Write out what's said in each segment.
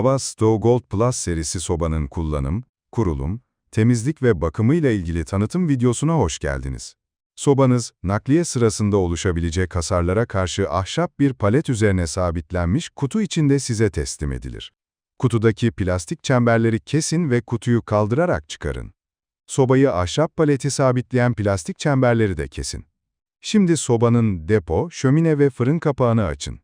Baba Stow Gold Plus serisi sobanın kullanım, kurulum, temizlik ve bakımı ile ilgili tanıtım videosuna hoş geldiniz. Sobanız, nakliye sırasında oluşabilecek hasarlara karşı ahşap bir palet üzerine sabitlenmiş kutu içinde size teslim edilir. Kutudaki plastik çemberleri kesin ve kutuyu kaldırarak çıkarın. Sobayı ahşap paleti sabitleyen plastik çemberleri de kesin. Şimdi sobanın depo, şömine ve fırın kapağını açın.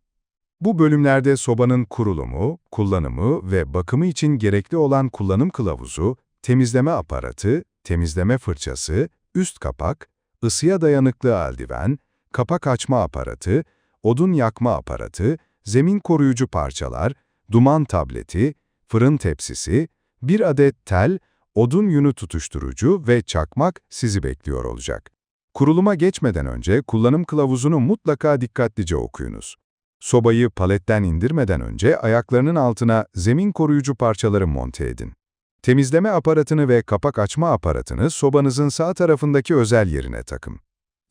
Bu bölümlerde sobanın kurulumu, kullanımı ve bakımı için gerekli olan kullanım kılavuzu, temizleme aparatı, temizleme fırçası, üst kapak, ısıya dayanıklı eldiven, kapak açma aparatı, odun yakma aparatı, zemin koruyucu parçalar, duman tableti, fırın tepsisi, bir adet tel, odun yünü tutuşturucu ve çakmak sizi bekliyor olacak. Kuruluma geçmeden önce kullanım kılavuzunu mutlaka dikkatlice okuyunuz. Sobayı paletten indirmeden önce ayaklarının altına zemin koruyucu parçaları monte edin. Temizleme aparatını ve kapak açma aparatını sobanızın sağ tarafındaki özel yerine takın.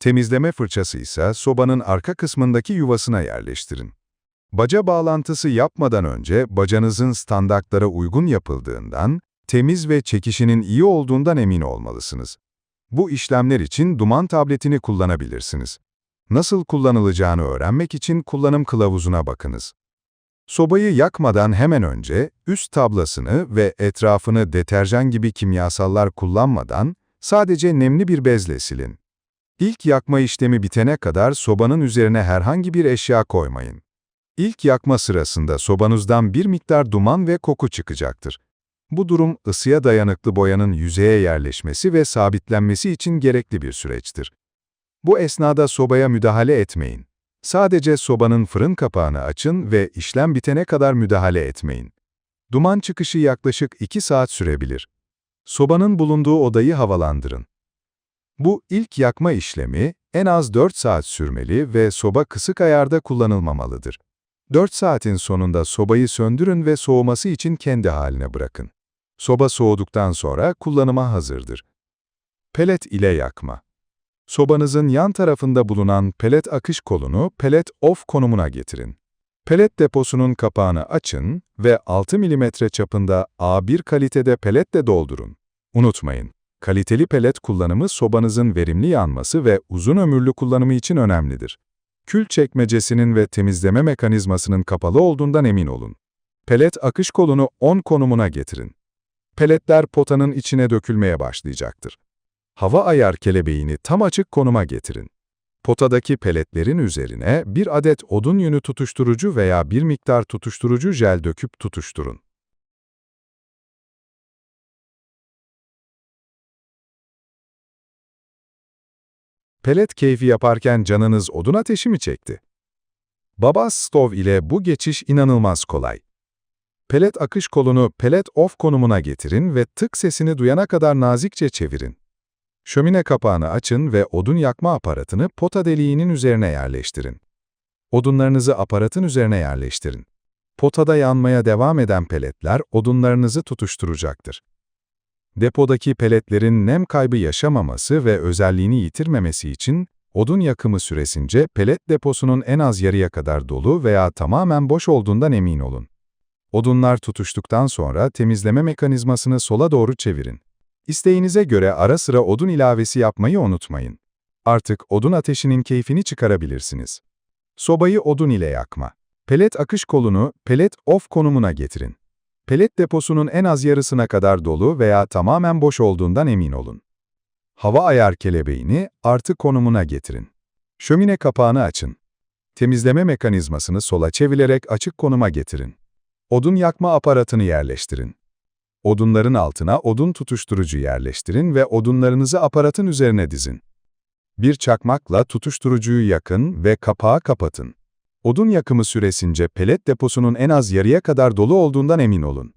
Temizleme fırçası ise sobanın arka kısmındaki yuvasına yerleştirin. Baca bağlantısı yapmadan önce bacanızın standartlara uygun yapıldığından, temiz ve çekişinin iyi olduğundan emin olmalısınız. Bu işlemler için duman tabletini kullanabilirsiniz. Nasıl kullanılacağını öğrenmek için kullanım kılavuzuna bakınız. Sobayı yakmadan hemen önce üst tablasını ve etrafını deterjan gibi kimyasallar kullanmadan sadece nemli bir bezle silin. İlk yakma işlemi bitene kadar sobanın üzerine herhangi bir eşya koymayın. İlk yakma sırasında sobanızdan bir miktar duman ve koku çıkacaktır. Bu durum ısıya dayanıklı boyanın yüzeye yerleşmesi ve sabitlenmesi için gerekli bir süreçtir. Bu esnada sobaya müdahale etmeyin. Sadece sobanın fırın kapağını açın ve işlem bitene kadar müdahale etmeyin. Duman çıkışı yaklaşık 2 saat sürebilir. Sobanın bulunduğu odayı havalandırın. Bu ilk yakma işlemi en az 4 saat sürmeli ve soba kısık ayarda kullanılmamalıdır. 4 saatin sonunda sobayı söndürün ve soğuması için kendi haline bırakın. Soba soğuduktan sonra kullanıma hazırdır. Pelet ile yakma. Sobanızın yan tarafında bulunan pelet akış kolunu pelet off konumuna getirin. Pelet deposunun kapağını açın ve 6 mm çapında A1 kalitede peletle doldurun. Unutmayın, kaliteli pelet kullanımı sobanızın verimli yanması ve uzun ömürlü kullanımı için önemlidir. Kül çekmecesinin ve temizleme mekanizmasının kapalı olduğundan emin olun. Pelet akış kolunu 10 konumuna getirin. Peletler potanın içine dökülmeye başlayacaktır hava ayar kelebeğini tam açık konuma getirin. Potadaki peletlerin üzerine bir adet odun yünü tutuşturucu veya bir miktar tutuşturucu jel döküp tutuşturun. Pelet keyfi yaparken canınız odun ateşi mi çekti? Baba Stove ile bu geçiş inanılmaz kolay. Pelet akış kolunu pelet off konumuna getirin ve tık sesini duyana kadar nazikçe çevirin. Şömine kapağını açın ve odun yakma aparatını pota deliğinin üzerine yerleştirin. Odunlarınızı aparatın üzerine yerleştirin. Potada yanmaya devam eden peletler odunlarınızı tutuşturacaktır. Depodaki peletlerin nem kaybı yaşamaması ve özelliğini yitirmemesi için odun yakımı süresince pelet deposunun en az yarıya kadar dolu veya tamamen boş olduğundan emin olun. Odunlar tutuştuktan sonra temizleme mekanizmasını sola doğru çevirin. İsteğinize göre ara sıra odun ilavesi yapmayı unutmayın. Artık odun ateşinin keyfini çıkarabilirsiniz. Sobayı odun ile yakma. Pelet akış kolunu pelet off konumuna getirin. Pelet deposunun en az yarısına kadar dolu veya tamamen boş olduğundan emin olun. Hava ayar kelebeğini artı konumuna getirin. Şömine kapağını açın. Temizleme mekanizmasını sola çevirerek açık konuma getirin. Odun yakma aparatını yerleştirin. Odunların altına odun tutuşturucu yerleştirin ve odunlarınızı aparatın üzerine dizin. Bir çakmakla tutuşturucuyu yakın ve kapağı kapatın. Odun yakımı süresince pelet deposunun en az yarıya kadar dolu olduğundan emin olun.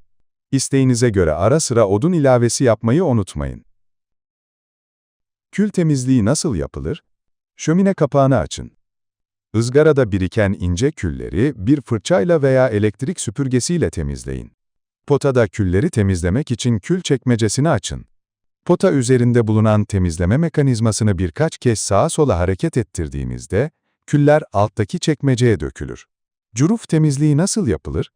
İsteğinize göre ara sıra odun ilavesi yapmayı unutmayın. Kül temizliği nasıl yapılır? Şömine kapağını açın. Izgarada biriken ince külleri bir fırçayla veya elektrik süpürgesiyle temizleyin. Potada külleri temizlemek için kül çekmecesini açın. Pota üzerinde bulunan temizleme mekanizmasını birkaç kez sağa sola hareket ettirdiğimizde, küller alttaki çekmeceye dökülür. Curuf temizliği nasıl yapılır?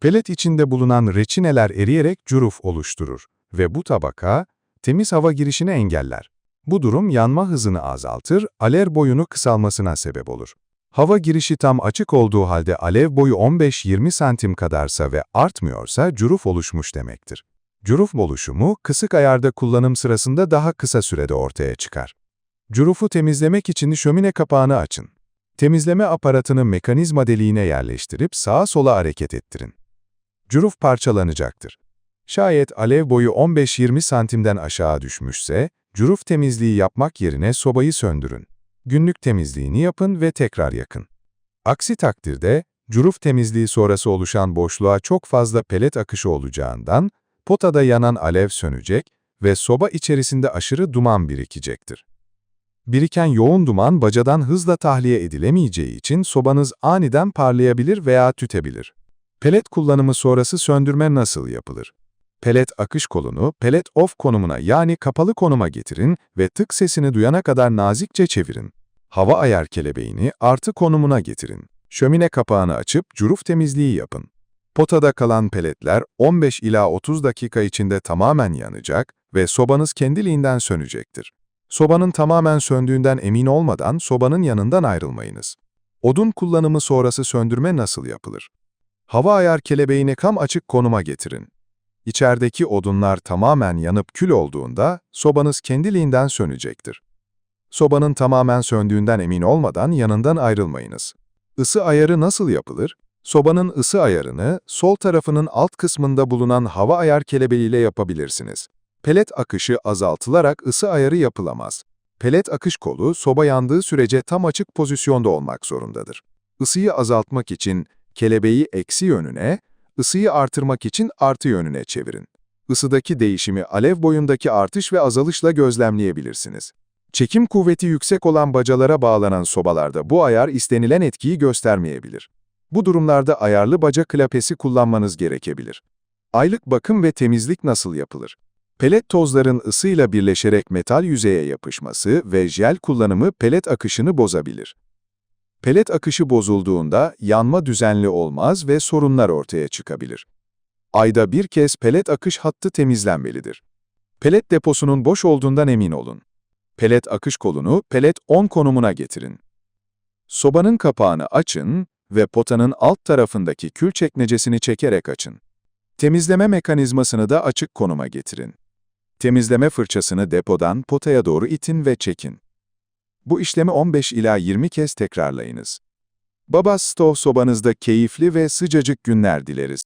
Pelet içinde bulunan reçineler eriyerek cüruf oluşturur ve bu tabaka temiz hava girişini engeller. Bu durum yanma hızını azaltır, alev boyunu kısalmasına sebep olur. Hava girişi tam açık olduğu halde alev boyu 15-20 santim kadarsa ve artmıyorsa cüruf oluşmuş demektir. Cüruf oluşumu kısık ayarda kullanım sırasında daha kısa sürede ortaya çıkar. Curufu temizlemek için şömine kapağını açın. Temizleme aparatını mekanizma deliğine yerleştirip sağa sola hareket ettirin. Curuf parçalanacaktır. Şayet alev boyu 15-20 santimden aşağı düşmüşse, curuf temizliği yapmak yerine sobayı söndürün. Günlük temizliğini yapın ve tekrar yakın. Aksi takdirde, curuf temizliği sonrası oluşan boşluğa çok fazla pelet akışı olacağından, potada yanan alev sönecek ve soba içerisinde aşırı duman birikecektir. Biriken yoğun duman bacadan hızla tahliye edilemeyeceği için sobanız aniden parlayabilir veya tütebilir. Pelet kullanımı sonrası söndürme nasıl yapılır? Pelet akış kolunu pelet off konumuna yani kapalı konuma getirin ve tık sesini duyana kadar nazikçe çevirin. Hava ayar kelebeğini artı konumuna getirin. Şömine kapağını açıp curuf temizliği yapın. Potada kalan peletler 15 ila 30 dakika içinde tamamen yanacak ve sobanız kendiliğinden sönecektir. Sobanın tamamen söndüğünden emin olmadan sobanın yanından ayrılmayınız. Odun kullanımı sonrası söndürme nasıl yapılır? Hava ayar kelebeğini kam açık konuma getirin. İçerideki odunlar tamamen yanıp kül olduğunda sobanız kendiliğinden sönecektir. Sobanın tamamen söndüğünden emin olmadan yanından ayrılmayınız. Isı ayarı nasıl yapılır? Sobanın ısı ayarını sol tarafının alt kısmında bulunan hava ayar kelebeğiyle yapabilirsiniz. Pelet akışı azaltılarak ısı ayarı yapılamaz. Pelet akış kolu soba yandığı sürece tam açık pozisyonda olmak zorundadır. Isıyı azaltmak için kelebeği eksi yönüne, ısıyı artırmak için artı yönüne çevirin. Isıdaki değişimi alev boyundaki artış ve azalışla gözlemleyebilirsiniz. Çekim kuvveti yüksek olan bacalara bağlanan sobalarda bu ayar istenilen etkiyi göstermeyebilir. Bu durumlarda ayarlı baca klapesi kullanmanız gerekebilir. Aylık bakım ve temizlik nasıl yapılır? Pelet tozların ısıyla birleşerek metal yüzeye yapışması ve jel kullanımı pelet akışını bozabilir. Pelet akışı bozulduğunda yanma düzenli olmaz ve sorunlar ortaya çıkabilir. Ayda bir kez pelet akış hattı temizlenmelidir. Pelet deposunun boş olduğundan emin olun. Pelet akış kolunu pelet 10 konumuna getirin. Sobanın kapağını açın ve potanın alt tarafındaki kül çekmecesini çekerek açın. Temizleme mekanizmasını da açık konuma getirin. Temizleme fırçasını depodan potaya doğru itin ve çekin. Bu işlemi 15 ila 20 kez tekrarlayınız. Baba Stove sobanızda keyifli ve sıcacık günler dileriz.